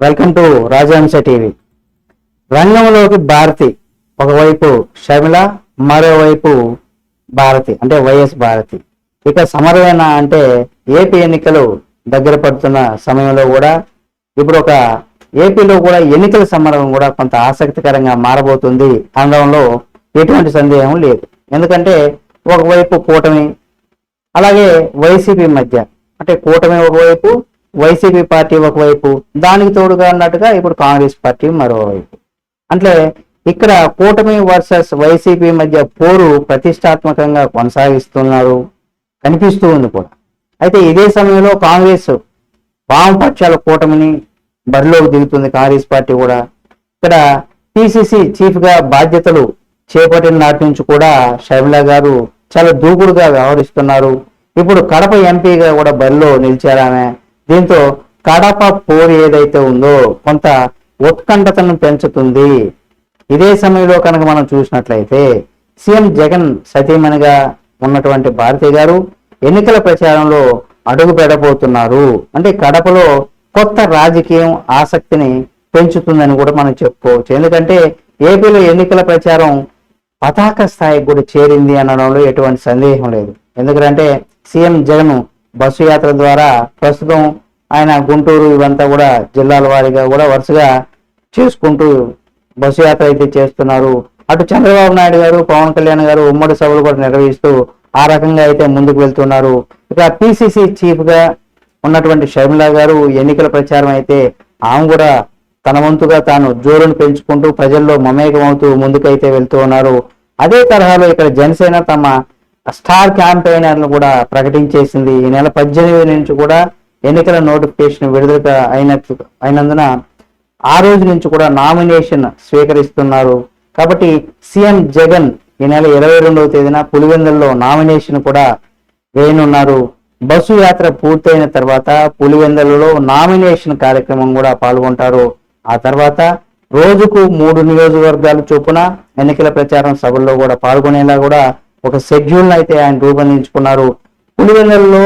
Welcome to రాజహంస TV. రంగంలోకి భారతి ఒకవైపు షమిల మరోవైపు భారతి అంటే వైఎస్ భారతి. ఇక సమరవేణ అంటే ఏపీ ఎన్నికలు దగ్గర పడుతున్న సమయంలో కూడా ఇప్పుడు ఒక ఏపీలో కూడా ఎన్నికల సమరం కూడా కొంత ఆసక్తికరంగా మారబోతుంది అనడంలో ఎటువంటి సందేహం లేదు. ఎందుకంటే ఒకవైపు కూటమి అలాగే వైసీపీ మధ్య అంటే కూటమి ఒకవైపు వైసీపీ పార్టీ ఒకవైపు దానికి తోడుగా అన్నట్టుగా ఇప్పుడు కాంగ్రెస్ పార్టీ మరోవైపు. అంటే ఇక్కడ కూటమి వర్సెస్ వైసీపీ మధ్య పోరు ప్రతిష్టాత్మకంగా కొనసాగిస్తున్నారు కనిపిస్తూ ఉంది కూడా. అయితే ఇదే సమయంలో కాంగ్రెస్ వామపక్షాల కూటమిని బరిలోకి దిగుతుంది కాంగ్రెస్ పార్టీ కూడా. ఇక్కడ పిసిసి చీఫ్గా బాధ్యతలు చేపట్టిన నాటి నుంచి కూడా షర్మిల గారు చాలా దూకుడుగా వ్యవహరిస్తున్నారు. ఇప్పుడు కడప ఎంపీగా కూడా బరిలో నిలిచారామె దీంతో కడప పోరు ఏదైతే ఉందో కొంత ఉత్కంఠతను పెంచుతుంది. ఇదే సమయంలో కనుక మనం చూసినట్లయితే సీఎం జగన్ సతీమణిగా ఉన్నటువంటి భారతి గారు ఎన్నికల ప్రచారంలో అడుగు పెడబోతున్నారు అంటే కడపలో కొత్త రాజకీయం ఆసక్తిని పెంచుతుందని కూడా మనం చెప్పుకోవచ్చు. ఎందుకంటే ఏపీలో ఎన్నికల ప్రచారం పతాక స్థాయికి కూడా చేరింది అనడంలో ఎటువంటి సందేహం లేదు. ఎందుకంటే సీఎం జగన్ బస్సు యాత్ర ద్వారా ప్రస్తుతం ఆయన గుంటూరు ఇవంతా కూడా జిల్లాల వారీగా కూడా వరుసగా చేసుకుంటూ బస్సు యాత్ర అయితే చేస్తున్నారు. అటు చంద్రబాబు నాయుడు గారు పవన్ కళ్యాణ్ గారు ఉమ్మడి సభలు కూడా నిర్వహిస్తూ ఆ రకంగా అయితే ముందుకు వెళ్తున్నారు. ఇక పిసిసి చీఫ్గా ఉన్నటువంటి షర్మిల గారు ఎన్నికల ప్రచారం అయితే ఆమె కూడా తన వంతుగా తాను జోరును పెంచుకుంటూ ప్రజల్లో మమేకమవుతూ ముందుకైతే వెళ్తూ ఉన్నారు. అదే తరహాలో ఇక్కడ జనసేన తమ స్టార్ క్యాంపెయినర్ను కూడా ప్రకటించేసింది. ఈ నెల పద్దెనిమిది నుంచి కూడా ఎన్నికల నోటిఫికేషన్ విడుదల అయినట్లు అయినందున ఆ రోజు నుంచి కూడా నామినేషన్ స్వీకరిస్తున్నారు. కాబట్టి సీఎం జగన్ ఈ నెల ఇరవై రెండవ తేదీన పులివెందుల్లో నామినేషన్ కూడా వేయనున్నారు. బస్సు యాత్ర పూర్తయిన తర్వాత పులివెందులలో నామినేషన్ కార్యక్రమం కూడా పాల్గొంటారు. ఆ తర్వాత రోజుకు మూడు నియోజకవర్గాలు చొప్పున ఎన్నికల ప్రచారం సభల్లో కూడా పాల్గొనేలా కూడా ఒక షెడ్యూల్ అయితే ఆయన రూపొందించుకున్నారు. పులివెందులలో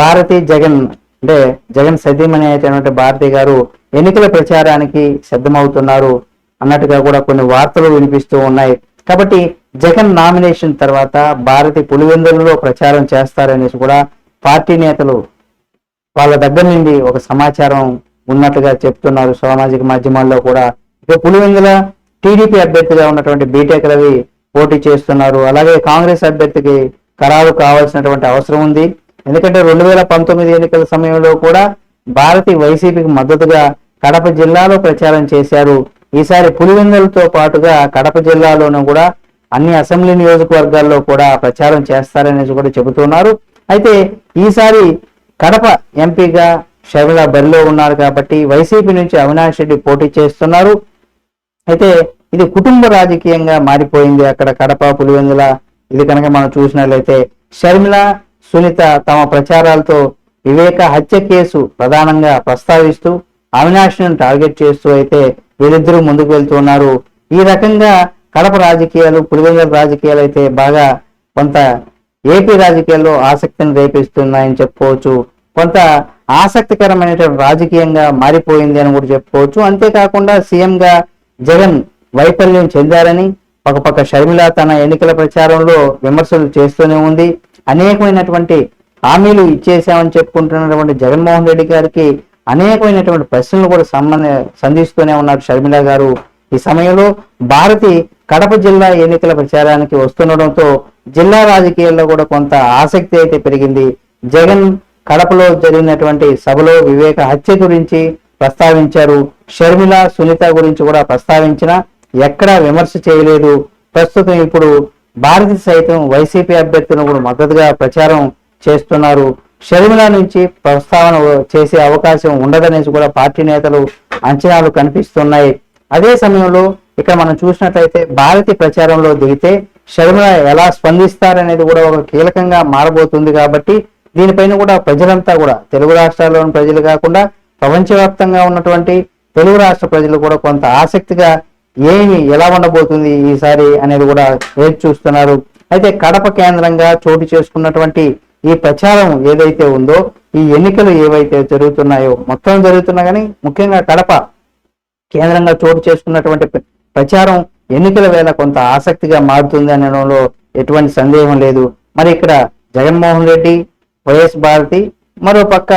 భారతి జగన్ అంటే జగన్ సతీమణి అయినటువంటి భారతి గారు ఎన్నికల ప్రచారానికి సిద్ధమవుతున్నారు అన్నట్టుగా కూడా కొన్ని వార్తలు వినిపిస్తూ ఉన్నాయి. కాబట్టి జగన్ నామినేషన్ తర్వాత భారతి పులివెందులలో ప్రచారం చేస్తారనేసి కూడా పార్టీ నేతలు వాళ్ళ దగ్గర నుండి ఒక సమాచారం ఉన్నట్టుగా చెప్తున్నారు. సామాజిక మాధ్యమాల్లో కూడా. ఇక పులివెందుల టీడీపీ అభ్యర్థిగా ఉన్నటువంటి బీటెక్ రవి పోటీ చేస్తున్నారు. అలాగే కాంగ్రెస్ అభ్యర్థికి ఖరారు కావాల్సినటువంటి అవసరం ఉంది. ఎందుకంటే రెండు వేల పంతొమ్మిది ఎన్నికల సమయంలో కూడా భారతి వైసీపీకి మద్దతుగా కడప జిల్లాలో ప్రచారం చేశారు. ఈసారి పులివెందులతో పాటుగా కడప జిల్లాలోనూ కూడా అన్ని అసెంబ్లీ నియోజకవర్గాల్లో కూడా ప్రచారం చేస్తారనేసి కూడా చెబుతున్నారు. అయితే ఈసారి కడప ఎంపీగా షర్మిల బరిలో ఉన్నారు కాబట్టి వైసీపీ నుంచి అవినాష్ రెడ్డి పోటీ చేస్తున్నారు. అయితే ఇది కుటుంబ రాజకీయంగా మారిపోయింది అక్కడ కడప పులివెందుల. ఇది కనుక మనం చూసినట్లయితే షర్మిల సునీత తమ ప్రచారాలతో వివేక హత్య కేసు ప్రధానంగా ప్రస్తావిస్తూ అవినాష్ను టార్గెట్ చేస్తూ అయితే వీరిద్దరూ ముందుకు వెళ్తున్నారు ఈ రకంగా కడప రాజకీయాలు పులివెందుల రాజకీయాలు అయితే బాగా కొంత ఏపీ రాజకీయాల్లో ఆసక్తిని రేపిస్తున్నాయని చెప్పుకోవచ్చు. కొంత ఆసక్తికరమైన రాజకీయంగా మారిపోయింది అని కూడా చెప్పుకోవచ్చు. అంతేకాకుండా సీఎంగా జగన్ వైఫల్యం చెందారని పక్కపక్క షర్మిల తన ఎన్నికల ప్రచారంలో విమర్శలు చేస్తూనే ఉంది. అనేకమైనటువంటి హామీలు ఇచ్చేసామని చెప్పుకుంటున్నటువంటి జగన్మోహన్ రెడ్డి గారికి అనేకమైనటువంటి ప్రశ్నలు కూడా సంబంధ సంధిస్తూనే ఉన్నారు షర్మిల గారు. ఈ సమయంలో భారతి కడప జిల్లా ఎన్నికల ప్రచారానికి వస్తుండడంతో జిల్లా రాజకీయాల్లో కూడా కొంత ఆసక్తి అయితే పెరిగింది. జగన్ కడపలో జరిగినటువంటి సభలో వివేక హత్య గురించి ప్రస్తావించారు. షర్మిల సునీత గురించి కూడా ప్రస్తావించిన ఎక్కడా విమర్శ చేయలేదు. ప్రస్తుతం ఇప్పుడు భారతి సైతం వైసీపీ అభ్యర్థులను కూడా మద్దతుగా ప్రచారం చేస్తున్నారు. షర్మిల నుంచి ప్రస్తావన చేసే అవకాశం ఉండదనేసి కూడా పార్టీ నేతలు అంచనాలు కనిపిస్తున్నాయి. అదే సమయంలో ఇక్కడ మనం చూసినట్లయితే భారతి ప్రచారంలో దిగితే షర్మిల ఎలా స్పందిస్తారనేది కూడా ఒక కీలకంగా మారబోతుంది కాబట్టి దీనిపైన కూడా ప్రజలంతా కూడా తెలుగు రాష్ట్రాల్లోని ప్రజలు కాకుండా ప్రపంచవ్యాప్తంగా ఉన్నటువంటి తెలుగు రాష్ట్ర ప్రజలు కూడా కొంత ఆసక్తిగా ఏమి ఎలా ఉండబోతుంది ఈసారి అనేది కూడా వేచి చూస్తున్నారు? అయితే కడప కేంద్రంగా చోటు చేసుకున్నటువంటి ఈ ప్రచారం ఏదైతే ఉందో ఈ ఎన్నికలు ఏవైతే జరుగుతున్నాయో మొత్తం జరుగుతున్నా కానీ ముఖ్యంగా కడప కేంద్రంగా చోటు చేసుకున్నటువంటి ప్రచారం ఎన్నికల వేళ కొంత ఆసక్తిగా మారుతుంది అనడంలో ఎటువంటి సందేహం లేదు. మరి ఇక్కడ జగన్మోహన్ రెడ్డి వైఎస్ భారతి మరో పక్క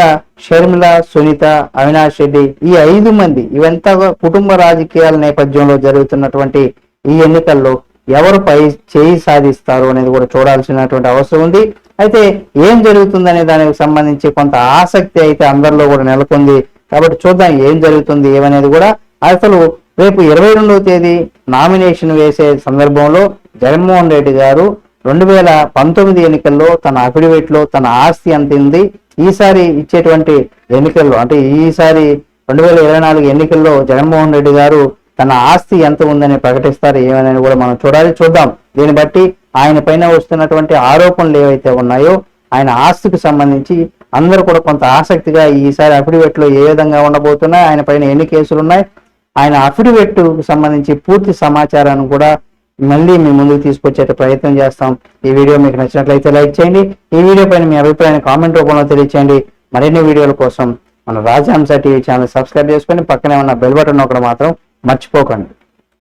షర్మిల సునీత అవినాష్ రెడ్డి ఈ ఐదు మంది ఇవంతా కుటుంబ రాజకీయాల నేపథ్యంలో జరుగుతున్నటువంటి ఈ ఎన్నికల్లో ఎవరు పై చేయి సాధిస్తారు అనేది కూడా చూడాల్సినటువంటి అవసరం ఉంది. అయితే ఏం జరుగుతుందనే దానికి సంబంధించి కొంత ఆసక్తి అయితే అందరిలో కూడా నెలకొంది. కాబట్టి చూద్దాం ఏం జరుగుతుంది ఏమనేది కూడా అసలు రేపు ఇరవై రెండవ తేదీ నామినేషన్ వేసే సందర్భంలో జగన్మోహన్ రెడ్డి గారు రెండు వేల పంతొమ్మిది ఎన్నికల్లో తన అఫిడవిట్లో తన ఆస్తి అంతింది ఈసారి ఇచ్చేటువంటి ఎన్నికల్లో అంటే ఈసారి రెండు వేల ఇరవై నాలుగు ఎన్నికల్లో జగన్మోహన్ రెడ్డి గారు తన ఆస్తి ఎంత ఉందని ప్రకటిస్తారు ఏమని కూడా మనం చూడాలి చూద్దాం. దీన్ని బట్టి ఆయన పైన వస్తున్నటువంటి ఆరోపణలు ఏవైతే ఉన్నాయో ఆయన ఆస్తికి సంబంధించి అందరూ కూడా కొంత ఆసక్తిగా ఈసారి అఫిడవిట్లో ఏ విధంగా ఉండబోతున్నాయి ఆయన పైన ఎన్ని కేసులు ఉన్నాయి ఆయన అఫిడవిట్కు సంబంధించి పూర్తి సమాచారాన్ని కూడా మళ్ళీ మీ ముందుకు తీసుకొచ్చేట ప్రయత్నం చేస్తాం. ఈ వీడియో మీకు నచ్చినట్లయితే లైక్ చేయండి. ఈ వీడియో పైన మీ అభిప్రాయాన్ని కామెంట్ రూపంలో తెలియచేయండి. మరిన్ని వీడియోల కోసం మన రాజహంస టీవీ ఛానల్ సబ్స్క్రైబ్ చేసుకొని పక్కనే ఉన్న బెల్ బటన్ ఒకటి మాత్రం మర్చిపోకండి.